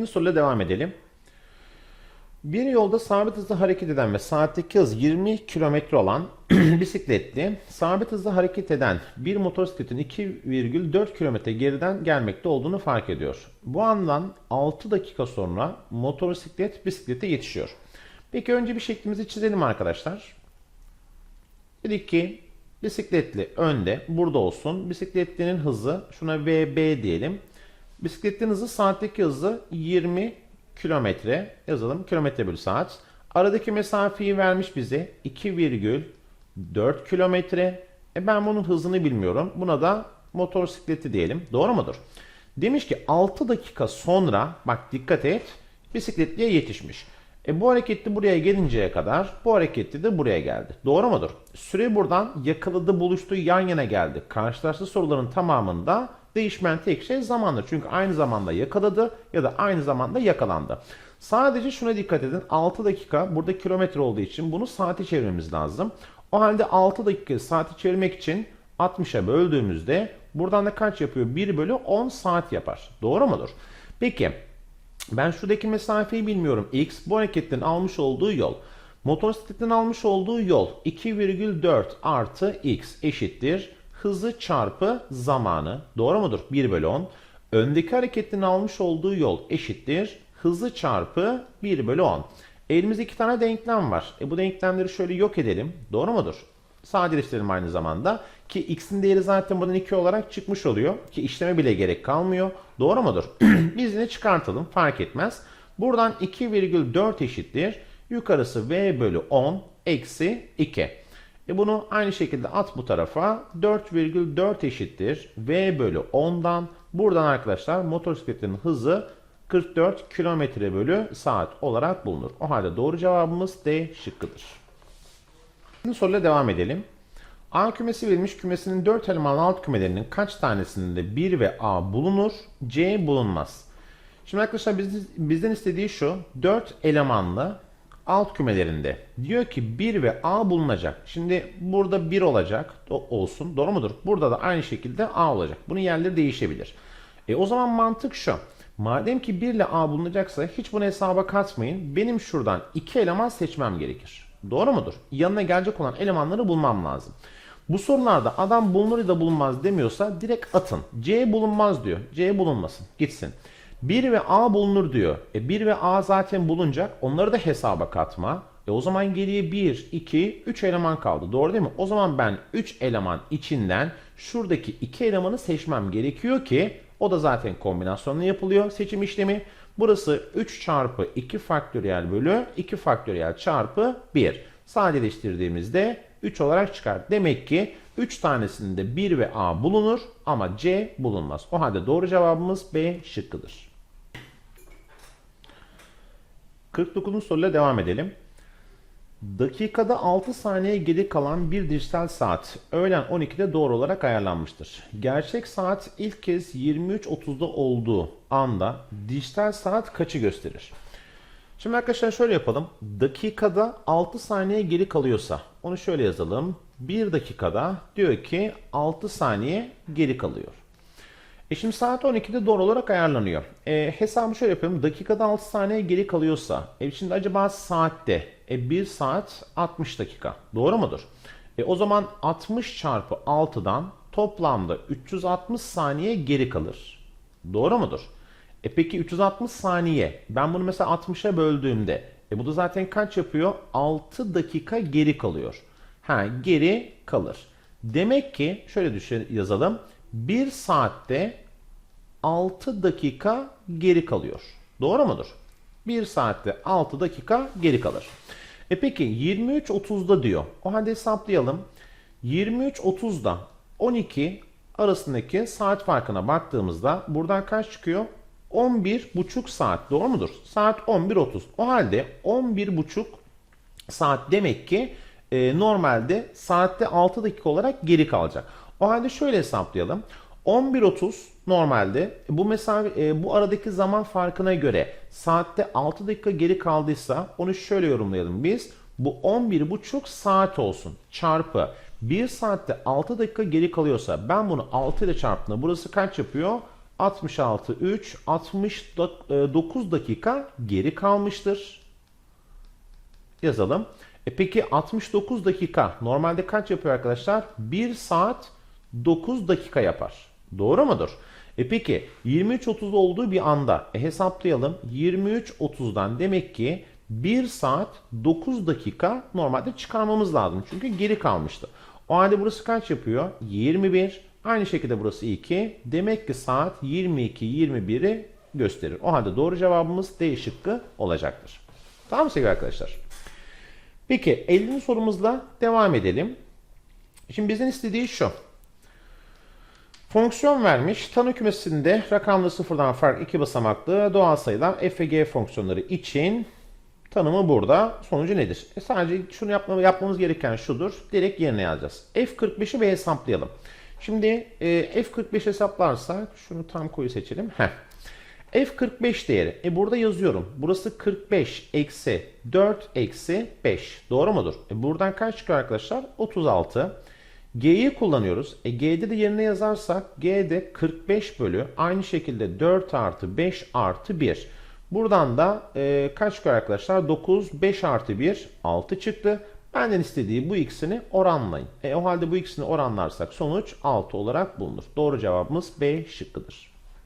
7. soruyla devam edelim. Bir yolda sabit hızla hareket eden ve saatteki hız 20 km olan bisikletli, sabit hızla hareket eden bir motosikletin 2,4 km geriden gelmekte olduğunu fark ediyor. Bu andan 6 dakika sonra motosiklet bisiklete yetişiyor. Peki önce bir şeklimizi çizelim arkadaşlar. Dedik ki bisikletli önde burada olsun. Bisikletlinin hızı şuna VB diyelim. Bisikletin hızı saatteki hızı 20 kilometre yazalım. Kilometre bölü saat. Aradaki mesafeyi vermiş bize 2,4 kilometre. E ben bunun hızını bilmiyorum. Buna da motosikleti diyelim. Doğru mudur? Demiş ki 6 dakika sonra bak dikkat et bisikletliye yetişmiş. E bu hareketli buraya gelinceye kadar bu hareketli de buraya geldi. Doğru mudur? Süre buradan yakaladı buluştu yan yana geldi. Karşılaştı soruların tamamında değişmeyen tek şey zamandır. Çünkü aynı zamanda yakaladı ya da aynı zamanda yakalandı. Sadece şuna dikkat edin. 6 dakika burada kilometre olduğu için bunu saate çevirmemiz lazım. O halde 6 dakika saati çevirmek için 60'a böldüğümüzde buradan da kaç yapıyor? 1 bölü 10 saat yapar. Doğru mudur? Peki ben şuradaki mesafeyi bilmiyorum. X bu hareketin almış olduğu yol. Motosikletin almış olduğu yol 2,4 artı X eşittir. Hızı çarpı zamanı. Doğru mudur? 1 bölü 10. Öndeki hareketin almış olduğu yol eşittir. Hızı çarpı 1 bölü 10. Elimizde iki tane denklem var. E bu denklemleri şöyle yok edelim. Doğru mudur? Sadeleştirelim aynı zamanda. Ki x'in değeri zaten buradan 2 olarak çıkmış oluyor. Ki işleme bile gerek kalmıyor. Doğru mudur? Biz yine çıkartalım. Fark etmez. Buradan 2,4 eşittir. Yukarısı v bölü 10 eksi 2. E bunu aynı şekilde at bu tarafa. 4,4 eşittir. V bölü 10'dan. Buradan arkadaşlar motosikletin hızı 44 km bölü saat olarak bulunur. O halde doğru cevabımız D şıkkıdır. Şimdi soruyla devam edelim. A kümesi verilmiş kümesinin 4 elemanlı alt kümelerinin kaç tanesinde 1 ve A bulunur, C bulunmaz. Şimdi arkadaşlar biz- bizden istediği şu 4 elemanlı alt kümelerinde diyor ki 1 ve A bulunacak. Şimdi burada 1 olacak olsun doğru mudur? Burada da aynı şekilde A olacak. Bunun yerleri değişebilir. E o zaman mantık şu. Madem ki 1 ile A bulunacaksa hiç bunu hesaba katmayın. Benim şuradan 2 eleman seçmem gerekir. Doğru mudur? Yanına gelecek olan elemanları bulmam lazım. Bu sorularda adam bulunur ya da bulunmaz demiyorsa direkt atın. C bulunmaz diyor. C bulunmasın. Gitsin. 1 ve A bulunur diyor. E 1 ve A zaten bulunacak. Onları da hesaba katma. E o zaman geriye 1, 2, 3 eleman kaldı. Doğru değil mi? O zaman ben 3 eleman içinden şuradaki 2 elemanı seçmem gerekiyor ki o da zaten kombinasyonla yapılıyor seçim işlemi. Burası 3 çarpı 2 faktöriyel bölü 2 faktöriyel çarpı 1. Sadeleştirdiğimizde 3 olarak çıkar. Demek ki 3 tanesinde 1 ve A bulunur ama C bulunmaz. O halde doğru cevabımız B şıkkıdır. 49. soruyla devam edelim. Dakikada 6 saniye geri kalan bir dijital saat öğlen 12'de doğru olarak ayarlanmıştır. Gerçek saat ilk kez 23.30'da olduğu anda dijital saat kaçı gösterir? Şimdi arkadaşlar şöyle yapalım. Dakikada 6 saniye geri kalıyorsa onu şöyle yazalım. 1 dakikada diyor ki 6 saniye geri kalıyor. E şimdi saat 12'de doğru olarak ayarlanıyor. E, hesabı şöyle yapıyorum. Dakikada 6 saniye geri kalıyorsa. E şimdi acaba saatte. E 1 saat 60 dakika. Doğru mudur? E o zaman 60 çarpı 6'dan toplamda 360 saniye geri kalır. Doğru mudur? E peki 360 saniye. Ben bunu mesela 60'a böldüğümde. E bu da zaten kaç yapıyor? 6 dakika geri kalıyor. Ha geri kalır. Demek ki şöyle düşün, yazalım. 1 saatte 6 dakika geri kalıyor. Doğru mudur? 1 saatte 6 dakika geri kalır. E peki 23.30'da diyor. O halde hesaplayalım. 23.30'da 12 arasındaki saat farkına baktığımızda buradan kaç çıkıyor? 11,5 saat. Doğru mudur? Saat 11.30. O halde 11,5 saat demek ki e, normalde saatte 6 dakika olarak geri kalacak. O halde şöyle hesaplayalım. 11.30 normalde bu mesafe e, bu aradaki zaman farkına göre saatte 6 dakika geri kaldıysa onu şöyle yorumlayalım biz. Bu 11,5 saat olsun çarpı 1 saatte 6 dakika geri kalıyorsa ben bunu 6 ile çarptığımda burası kaç yapıyor? 66 3 69 dakika geri kalmıştır. Yazalım. E peki 69 dakika normalde kaç yapıyor arkadaşlar? 1 saat 9 dakika yapar. Doğru mudur? E peki 23.30 olduğu bir anda e hesaplayalım. 23.30'dan demek ki 1 saat 9 dakika normalde çıkarmamız lazım. Çünkü geri kalmıştı. O halde burası kaç yapıyor? 21. Aynı şekilde burası 2. Demek ki saat 22 21'i gösterir. O halde doğru cevabımız D şıkkı olacaktır. Tamam mı sevgili arkadaşlar? Peki 50. sorumuzla devam edelim. Şimdi bizden istediği şu. Fonksiyon vermiş. Tanı kümesinde rakamlı sıfırdan fark iki basamaklı doğal sayılar f ve g fonksiyonları için tanımı burada. Sonucu nedir? E sadece şunu yapma, yapmamız gereken şudur. Direkt yerine yazacağız. f45'i bir hesaplayalım. Şimdi e, f45 hesaplarsak şunu tam koyu seçelim. Heh. F45 değeri. E burada yazıyorum. Burası 45 eksi 4 eksi 5. Doğru mudur? E buradan kaç çıkıyor arkadaşlar? 36. G'yi kullanıyoruz. E G'de de yerine yazarsak G'de 45 bölü aynı şekilde 4 artı 5 artı 1. Buradan da e, kaç çıkıyor arkadaşlar? 9, 5 artı 1, 6 çıktı. Benden istediği bu ikisini oranlayın. E, o halde bu ikisini oranlarsak sonuç 6 olarak bulunur. Doğru cevabımız B şıkkıdır.